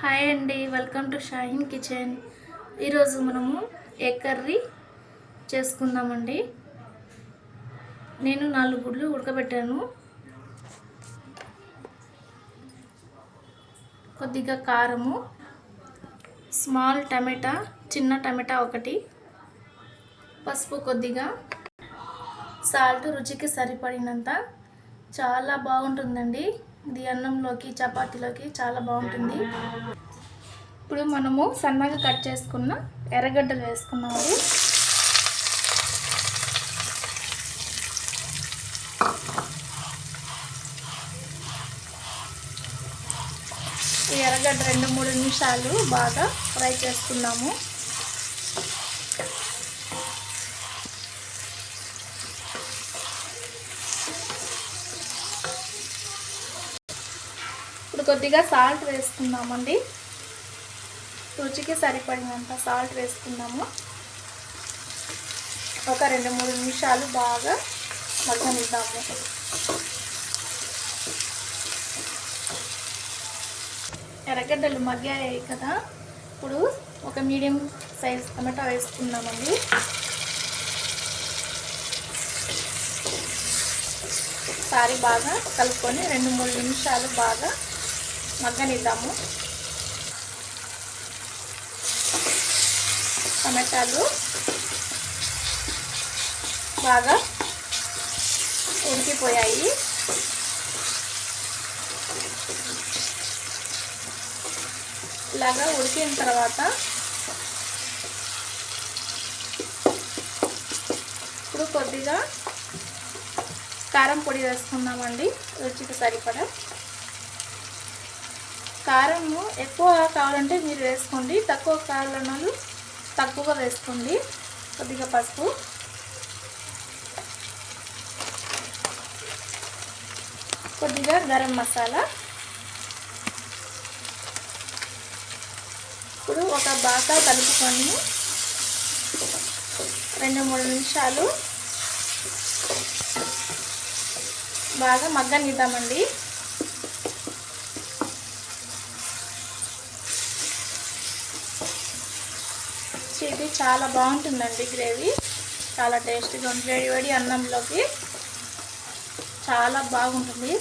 Hi అండి welcome to Shaheen kitchen. ఈరోజు మనము ఎగ్ కర్రీ చేసుకుందామండి? నేను నాలుగు గుడ్లు ఉడకబెట్టాను. కొద్దిగా కారము స్మాల్ టమాటా చిన్న టమాటా ఒకటి పసుపు కొద్దిగా. సాల్ట్ రుచికి సరిపడినంత. చాలా బాగుంటుందండి. ఇది అన్నంలోకి చపాతీలోకి చాలా బాగుంటుంది. ఇప్పుడు మనము సన్నగా కట్ చేసుకున్న ఎర్రగడ్డలు వేసుకున్నాము ఈ ఎర్రగడ్డ రెండు మూడు నిమిషాలు బాగా ఫ్రై చేసుకున్నాము. ఇప్పుడు కొద్దిగా సాల్ట్ వేసుకుందామండి. రుచికి సరిపడినంత సాల్ట్ వేసుకున్నాము ఒక రెండు మూడు నిమిషాలు బాగా మగ్గనిద్దాము. ఎర్రగడ్డలు మగ్గాయి కదా. ఇప్పుడు ఒక మీడియం సైజ్ టమాటా వేసుకుందామండి. సారి బాగా కలుపుకొని రెండు మూడు నిమిషాలు బాగా మగ్గనిద్దాము. టమాటాలు బాగా ఉడికిపోయాయి. ఇలాగా ఉడికిన తర్వాత ఇప్పుడు కొద్దిగా కారం పొడి వేసుకుందామండి. రుచికి సరిపడా కారము ఎక్కువ కావాలంటే మీరు వేసుకోండి. తక్కువ కావాలన్నాలు తక్కువగా వేసుకోండి. కొద్దిగా పసుపు. కొద్దిగా గరం మసాలా. ఇప్పుడు ఒక బాగా కలుపుకొని రెండు మూడు నిమిషాలు బాగా మగ్గనిద్దామండి. ఇది చాలా బాగుంటుందండి గ్రేవీ. చాలా టేస్టీగా ఉంటుంది వేడి వేడి అన్నంలోకి చాలా బాగుంటుంది.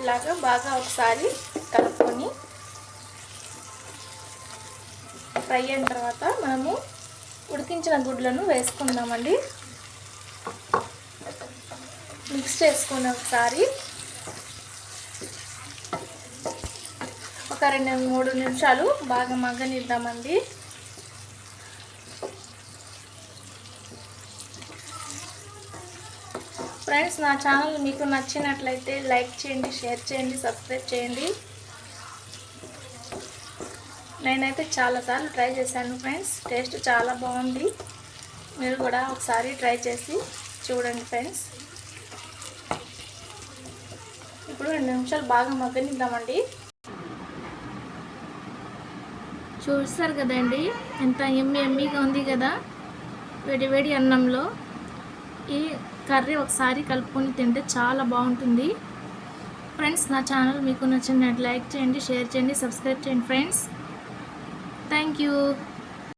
ఇలాగా బాగా ఒకసారి కలుపుకొని ఫ్రై అయిన తర్వాత మనము ఉడికించిన గుడ్లను వేసుకుందామండి. మిక్స్ చేసుకుని ఒకసారి ఒక రెండు మూడు నిమిషాలు బాగా మగ్గనిద్దామండి. ఫ్రెండ్స్ నా ఛానల్ మీకు నచ్చినట్లయితే లైక్ చేయండి షేర్ చేయండి సబ్స్క్రైబ్ చేయండి. నేనైతే చాలాసార్లు ట్రై చేశాను ఫ్రెండ్స్ టేస్ట్ చాలా బాగుంది. మీరు కూడా ఒకసారి ట్రై చేసి చూడండి ఫ్రెండ్స్. ఇప్పుడు రెండు నిమిషాలు బాగా మగ్గనిద్దామండి. చూస్తారు కదండి. ఎంత ఎమ్మి ఎమ్మిగా ఉంది కదా. వేడి వేడి అన్నంలో ఈ కర్రీ ఒకసారి కలుపుకొని తింటే చాలా బాగుంటుంది. ఫ్రెండ్స్ నా ఛానల్ మీకు నచ్చినట్టు లైక్ చేయండి షేర్ చేయండి సబ్స్క్రైబ్ చేయండి ఫ్రెండ్స్. Thank you.